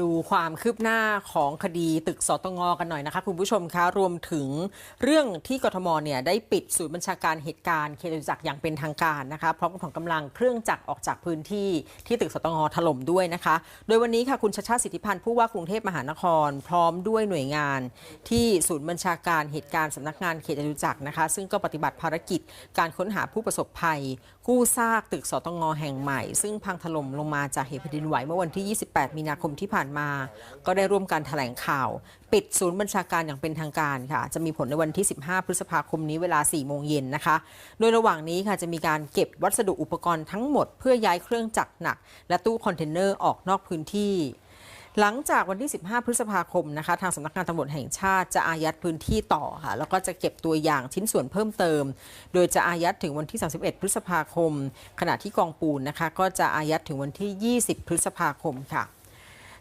ดูความคืบหน้าของคดีตึกสตงกันหน่อยนะคะคุณผู้ชมคะรวมถึงเรื่องที่กทมเนี่ยได้ปิดศูนย์บัญชาการเหตุการณ์เขตจตุจักรอย่างเป็นทางการนะคะพร้อมกับถอนกำลังเครื่องจักรออกจากพื้นที่ที่ตึกสตงถล่มด้วยนะคะ โดยวันนี้ค่ะคุณชาชาสิทธิพันธ์ผู้ว่ากรุงเทพมหานคร พร้อมด้วยหน่วยงาน ที่ศูนย์บัญชาการเหตุการณ์สำนักงานเขตจตุจักรนะคะ ซึ่งก็ปฏิบัติภารกิจการค้นหาผู้ประสบภัยกู้ซากตึกสตงแห่งใหม่ ซึ่งพังถล่มลงมาจากเหตุแผ่นดินไหวเมื่อวันที่ 28 มีนาคมที่ผ่านมา ก็ได้ร่วมกันแถลงข่าว ปิดศูนย์บัญชาการอย่างเป็นทางการค่ะ จะมีผลในวันที่ 15 พฤษภาคมนี้เวลา 4 โมงเย็นนะคะ โดยระหว่างนี้ค่ะจะมีการเก็บวัสดุอุปกรณ์ทั้งหมดเพื่อย้ายเครื่องจักรหนัก และตู้คอนเทนเนอร์ออกนอกพื้นที่หลังจากวันที่ 15 พฤษภาคมนะคะ ทางสำนักงานตำรวจแห่งชาติจะอายัดพื้นที่ต่อค่ะ แล้วก็จะเก็บตัวอย่างชิ้นส่วนเพิ่มเติม โดยจะอายัดถึงวันที่ 31 พฤษภาคม ขณะที่กองปูนนะคะ ก็จะอายัดถึงวันที่ 20 พฤษภาคมค่ะ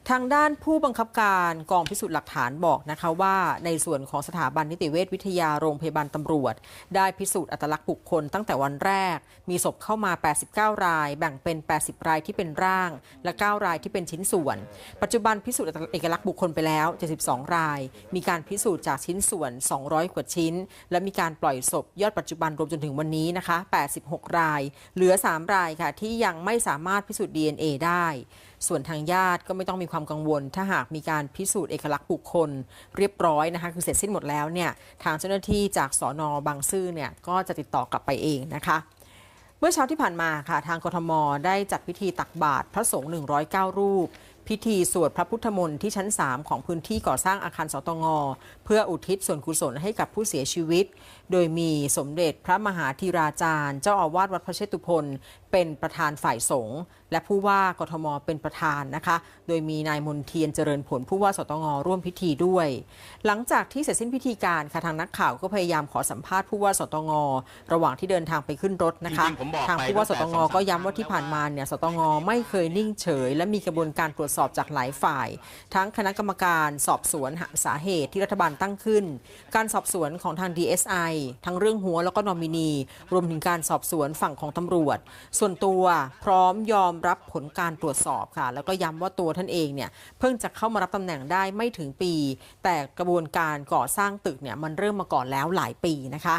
ทางด้านผู้บังคับการกองพิสูจน์หลักฐานบอกนะคะว่า ในส่วนของสถาบันนิติเวชวิทยาโรงพยาบาลตำรวจ ได้พิสูจน์อัตลักษณ์บุคคลตั้งแต่วันแรก มีศพเข้ามา 89 ราย แบ่งเป็น 80 รายที่เป็นร่าง และ 9 รายที่เป็นชิ้นส่วน ปัจจุบันพิสูจน์เอกลักษณ์บุคคลไปแล้ว 72 ราย มีการพิสูจน์จากชิ้นส่วน 200 กว่าชิ้น และมีการปล่อยศพยอดปัจจุบันรวมจนถึงวันนี้นะคะ 86 ราย เหลือ 3 รายค่ะที่ยังไม่สามารถพิสูจน์ DNA ได้ส่วนทางญาติก็ไม่ต้องมีความกังวล ถ้าหากมีการพิสูจน์เอกลักษณ์บุคคลเรียบร้อยนะคะคือเสร็จสิ้นหมดแล้วเนี่ยทางเจ้าหน้าที่จากสอนอบางซื่อเนี่ยก็จะติดต่อกลับไปเองนะคะเมื่อเช้าที่ผ่านมาค่ะ ทางกทมได้จัดพิธีตักบาตรพระสงฆ์ 109 รูป พิธีสวดพระพุทธมนต์ที่ชั้น 3 ของพื้นที่ก่อสร้างอาคารสตง เพื่ออุทิศส่วนกุศลให้กับผู้เสียชีวิต โดยมีสมเด็จพระมหาธีราจารย์ เจ้าอาวาสวัดพระเชตุพนเป็นประธานฝ่ายสงฆ์และผู้ว่ากทมเป็นประธานนะคะ โดยมีนายมนเทียนเจริญผลผู้ว่าสตงร่วมพิธีด้วย หลังจากที่เสร็จสิ้นพิธีการค่ะทางนักข่าวก็พยายามขอสัมภาษณ์ผู้ว่าสตงระหว่างที่เดินทางไปขึ้นรถนะคะ ทางผู้ว่าสตงก็ย้ำว่าที่ผ่านมาเนี่ยสตงไม่เคยนิ่งเฉย และมีกระบวนการตรวจสอบจากหลายฝ่าย ทั้งคณะกรรมการสอบสวนหาสาเหตุที่รัฐบาลตั้งขึ้น การสอบสวนของทาง DSI ทั้งเรื่องหัวแล้วก็นอมินี รวมถึงการสอบสวนฝั่งของตำรวจส่วนตัวพร้อมยอมรับผลการตรวจสอบค่ะ แล้วก็ย้ำว่าตัวท่านเองเนี่ยเพิ่งจะเข้ามารับตำแหน่งได้ไม่ถึงปี แต่กระบวนการก่อสร้างตึกเนี่ยมันเริ่มมาก่อนแล้วหลายปีนะคะ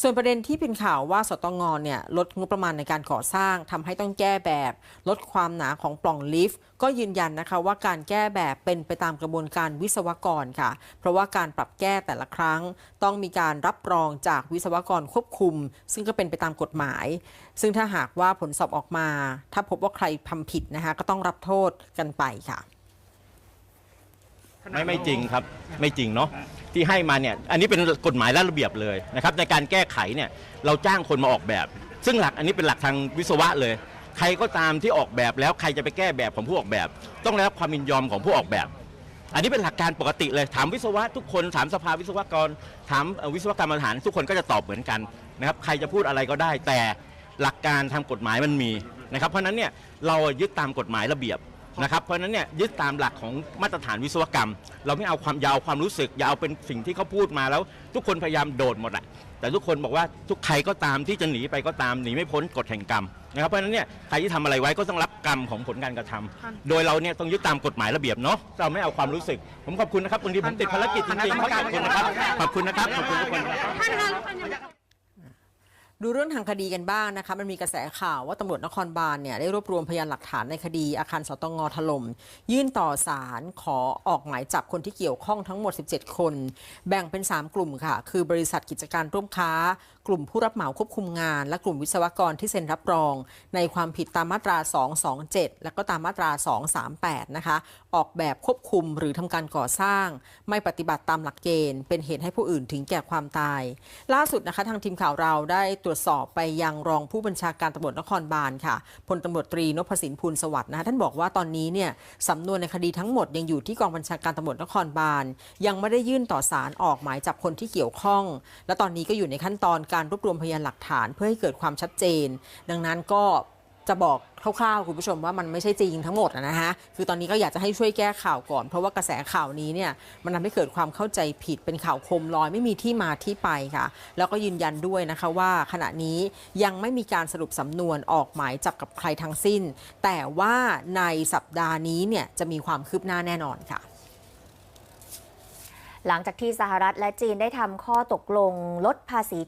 ส่วนประเด็นที่เป็นข่าวว่าสตงเนี่ยลดงบประมาณในการก่อสร้างทำให้ต้องแก้แบบ ลดความหนาของปล่องลิฟต์ ก็ยืนยันนะคะว่าการแก้แบบเป็นไปตามกระบวนการวิศวกรค่ะ เพราะว่าการปรับแก้แต่ละครั้ง ต้องมีการรับรองจากวิศวกรควบคุม ซึ่งก็เป็นไปตามกฎหมาย ซึ่งถ้าหากว่าผลสอบออกมา ถ้าพบว่าใครทำผิดนะคะก็ต้องรับโทษกันไปค่ะ ไม่ไม่จริงครับไม่จริงเนาะที่ให้มาเนี่ยอันนี้เป็นกฎหมายและระเบียบเลยนะครับในการแก้ไขเนี่ยเราจ้างคนมาออกแบบ ซึ่งหลักอันนี้เป็นหลักทางวิศวะเลย ใครก็ตามที่ออกแบบแล้วใครจะไปแก้แบบของผู้ออกแบบ ต้องได้รับความยินยอมของผู้ออกแบบ อันนี้เป็นหลักการปกติเลยถามวิศวะทุกคนถามสภาวิศวกร ถามเอ่อวิศวกรรมฐานทุกคนก็จะตอบเหมือนกันนะครับใครจะพูดอะไรก็ได้ แต่หลักการทางกฎหมายมันมีนะครับเพราะฉะนั้นเนี่ยเรายึดตามกฎหมายระเบียบ นะครับเพราะฉะนั้นเนี่ยยึดตามหลักของมาตรฐานวิศวกรรม เราไม่เอาความยาวความรู้สึกอย่าเอาเป็นสิ่งที่เขาพูดมาแล้ว ทุกคนพยายามโดดหมดอะแต่ทุกคนบอกว่าทุกใครก็ตามที่จะหนีไปก็ตามหนีไม่พ้นกฎแห่งกรรมนะครับเพราะฉะนั้นเนี่ยใครที่ทำอะไรไว้ก็ต้องรับกรรมของผลการกระทำโดยเราเนี่ยต้องยึดตามกฎหมายระเบียบเนาะเราไม่เอาความรู้สึก ผมขอบคุณนะครับวันนี้ผมติดภารกิจจริงๆขอบคุณนะครับขอบคุณนะครับขอบคุณทุกคนครับ ดูเรื่องทางคดีกันบ้างนะคะมันมีกระแสข่าวว่าตำรวจนครบาลเนี่ยได้รวบรวมพยานหลักฐานในคดีอาคารสตงถล่ม ยื่นต่อศาลขอออกหมายจับคนที่เกี่ยวข้องทั้งหมด 17 คน แบ่งเป็น 3 กลุ่มค่ะ คือบริษัทกิจการร่วมค้า กลุ่มผู้รับเหมาควบคุมงาน และกลุ่มวิศวกรที่เซ็นรับรอง ในความผิดตามมาตรา 227 และก็ตามมาตรา 238 นะคะ ออกแบบควบคุมหรือทำการก่อสร้าง ไม่ปฏิบัติตามหลักเกณฑ์ เป็นเหตุให้ผู้อื่นถึงแก่ความตาย ล่าสุดนะคะทางทีมข่าวเราได้ตรวจสอบไปยังรองผู้บัญชาการตำรวจนครบาลค่ะพลตำรวจตรีนพสินพูลสวัสดิ์นะคะท่านบอกว่าตอนนี้เนี่ยสำนวนในคดีทั้งหมดยังอยู่ที่กองบัญชาการตำรวจนครบาลยังไม่ได้ยื่นต่อศาลออกหมายจับคนที่เกี่ยวข้อง และตอนนี้ก็อยู่ในขั้นตอนการรวบรวมพยานหลักฐานเพื่อให้เกิดความชัดเจน ดังนั้นก็จะบอกคร่าวๆคุณผู้ชมว่ามันไม่ใช่จริงทั้งหมดนะฮะคือตอนนี้ก็อยากจะให้ช่วยแก้ข่าวก่อน เพราะว่ากระแสข่าวนี้เนี่ยมันทำให้เกิดความเข้าใจผิดเป็นข่าวคมลอยไม่มีที่มาที่ไปค่ะ แล้วก็ยืนยันด้วยนะคะว่าขณะนี้ยังไม่มีการสรุปสำนวนออกหมายจับกับใครทั้งสิ้น แต่ว่าในสัปดาห์นี้เนี่ยจะมีความคืบหน้าแน่นอนค่ะหลังจากที่สหรัฐและจีนได้ทำข้อตกลงลดภาษี